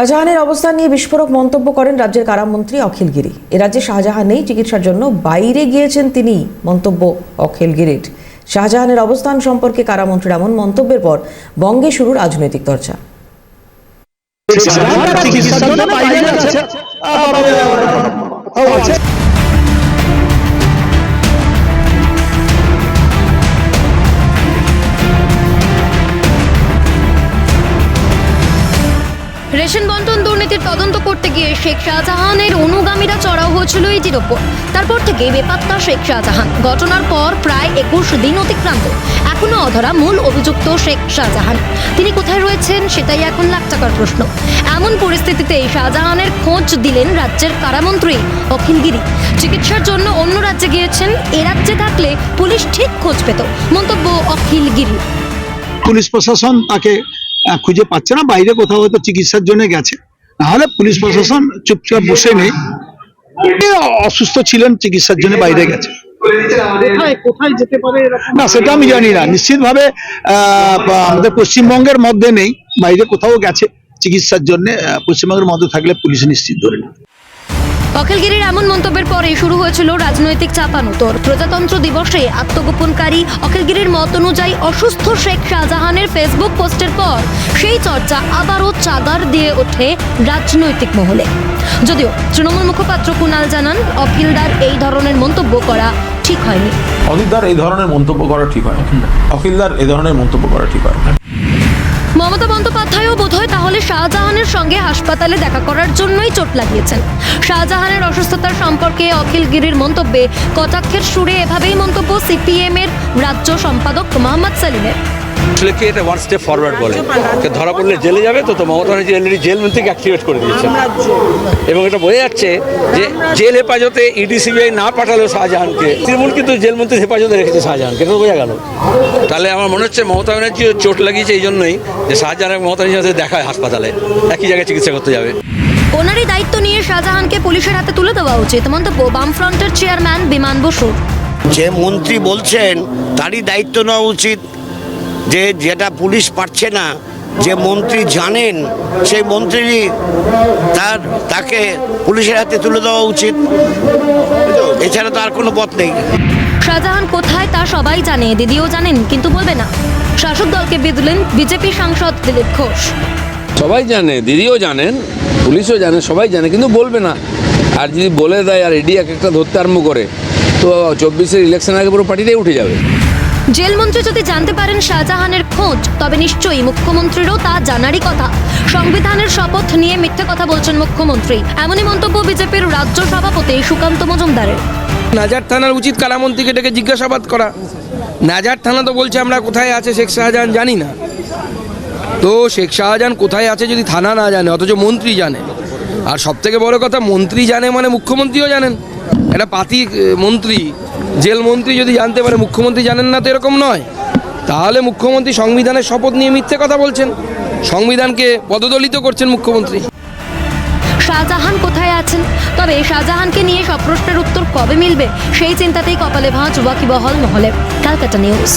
শাহজাহানের অবস্থান নিয়ে বিস্ফোরক মন্তব্য করেন রাজ্যের কারামন্ত্রী অখিল গিরি এ রাজ্যে শাহজাহান নেই চিকিৎসার জন্য বাইরে গিয়েছেন তিনি মন্তব্য অখিল গিরির শাহজাহানের অবস্থান সম্পর্কে কারামন্ত্রীর এমন মন্তব্যের পর বঙ্গে শুরু রাজনৈতিক চর্চা চিকিৎসার জন্য বাইরে আছে রেশন বন্টন দুর্নীতির তদন্ত করতে গিয়ে শেখ শাহজাহানের অনুগামীরা চড়াও হয়েছিল ইডির ওপর। তারপর থেকে বেপাত্তা শেখ শাহজাহান। ঘটনার পর প্রায় একুশ দিন অতিক্রান্ত। এখনও অধরা মূল অভিযুক্ত শেখ শাহজাহান। তিনি কোথায় রয়েছেন সেটাই এখন লাখ টাকার প্রশ্ন। এমন পরিস্থিতিতে শাহজাহানের খোঁজ দিলেন রাজ্যের কারামন্ত্রী অখিল গিরি। চিকিৎসার জন্য অন্য রাজ্যে গিয়েছেন, এ রাজ্যে থাকলে পুলিশ ঠিক খোঁজ পেত। মন্তব্য অখিল গিরি। পুলিশ প্রশাসন তাকে খুঁজে পাচ্ছে না বাইরে কোথাও হয়তো চিকিৎসার জন্য গেছে। নাহলে পুলিশ প্রশাসন চুপচাপ বসে নেই। অসুস্থ ছিলেন চিকিৎসার জন্য বাইরে গেছে। কোথায় কোথায় যেতে পারে এরকম? না সেটা আমি জানি না। নিশ্চিতভাবে আহ, আমাদের পশ্চিমবঙ্গের মধ্যে নেই বাইরে কোথাও গেছে। চিকিৎসার জন্য পশ্চিমবঙ্গের মধ্যে থাকলে পুলিশ নিশ্চিত ধরে নেবে। অখিলগিরির এমন মন্তব্যের পরে শুরু হয়েছিল রাজনৈতিক চাপানোতর। প্রজাতন্ত্র দিবসে আত্মগোপনকারী অখিলগিরির মত অনুযায়ী অসুস্থ শেখ শাহজাহানের ফেসবুক পোস্টের পর সেই চর্চা আবারও চাগার দিয়ে ওঠে রাজনৈতিক মহলে। যদিও তৃণমূল মুখপাত্র কুনাল জানান, অখিলদার এই ধরনের মন্তব্য করা ঠিক হয়নি। অখিলদার এই ধরনের মন্তব্য করা ঠিক হয় অখিলদার এই ধরনের মন্তব্য করা ঠিক হয় মমতা বন্দ্যোপাধ্যায়ও বোধহয় তাহলে শাহজাহানের সঙ্গে হাসপাতালে দেখা করার জন্যই চোট লাগিয়েছেন। শাহজাহানের অসুস্থতার সম্পর্কে অখিল গিরির মন্তব্যে কটাক্ষের সুরে এভাবেই মন্তব্য সিপিএমের রাজ্য সম্পাদক মোহাম্মদ সেলিমের। ছেলেকে এটা ওয়ান স্টেপ ফরওয়ার্ড বলে। ধরা পড়লে জেলে যাবে তো তো মমতা ব্যানার্জি অলরেডি জেল থেকে অ্যাক্টিভেট করে দিয়েছে। এবং এটা বোঝা যাচ্ছে যে জেল হেফাজতে ইডি সিবিআই না পাঠালেও শাহজাহানকে তৃণমূল কিন্তু জেল হেফাজতে রেখেছে শাহজাহানকে এটা তো বোঝা গেল। তাহলে আমার মনে হচ্ছে মমতা ব্যানার্জি চোট লাগিয়েছে এই জন্যই যে শাহজাহান এবং মমতা ব্যানার্জির সাথে দেখা হয় হাসপাতালে একই জায়গায় চিকিৎসা করতে যাবে। ওনারই দায়িত্ব নিয়ে শাহজাহানকে পুলিশের হাতে তুলে দেওয়া উচিত। মন্তব্য বামফ্রন্টের চেয়ারম্যান বিমান বসু। যে মন্ত্রী বলছেন তারই দায়িত্ব নেওয়া উচিত। যে যেটা পুলিশ পারছে না যে মন্ত্রী জানেন সেই মন্ত্রী তার তাকে পুলিশের হাতে তুলে দেওয়া উচিত। এছাড়া তার কোনো পথ নেই। শাহজাহান কোথায় তা সবাই জানে দিদিও জানেন কিন্তু বলবে না। শাসক দলকে বিদলেন বিজেপি সাংসদ দিলীপ ঘোষ। সবাই জানে দিদিও জানেন পুলিশও জানে সবাই জানে কিন্তু বলবে না। আর যদি বলে দেয় আর এডি এক একটা ধরতে আরম্ভ করে তো চব্বিশের ইলেকশন আগে পুরো পার্টিটাই উঠে যাবে। জেলমন্ত্রী যদি জানতে পারেন শাহজাহানের খোঁজ, তবে নিশ্চয়ই মুখ্যমন্ত্রীরও তা জানারই কথা। সংবিধানের শপথ নিয়ে মিথ্যে কথা বলছেন মুখ্যমন্ত্রী। এমনই মন্তব্য বিজেপির রাজ্য সভাপতি সুকান্ত মজুমদারের। নাজার থানার উচিত কালামন্ত্রীকে ডেকে জিজ্ঞাসাবাদ করা। নাজার থানা তো বলছে আমরা কোথায় আছে শেখ শাহজাহান জানি না। তো শেখ শাহজাহান কোথায় আছে যদি থানা না জানে, অথচ মন্ত্রী জানে। আর সব থেকে বড় কথা, মন্ত্রী জানে মানে মুখ্যমন্ত্রীও জানেন। একটা পাতি মন্ত্রী, জেল মন্ত্রী যদি জানতে পারে, মুখ্যমন্ত্রী জানেন না তো এরকম নয়। তাহলে মুখ্যমন্ত্রী সংবিধানের শপথ নিয়ে মিথ্যে কথা বলছেন। সংবিধানকে পদদলিত করছেন মুখ্যমন্ত্রী। শাহজাহান কোথায় আছেন? তবে শাহজাহানকে নিয়ে সব প্রশ্নের উত্তর কবে মিলবে, সেই চিন্তাতেই কপালে ভাঁজ ওয়াকিবহল মহলে। Calcutta news.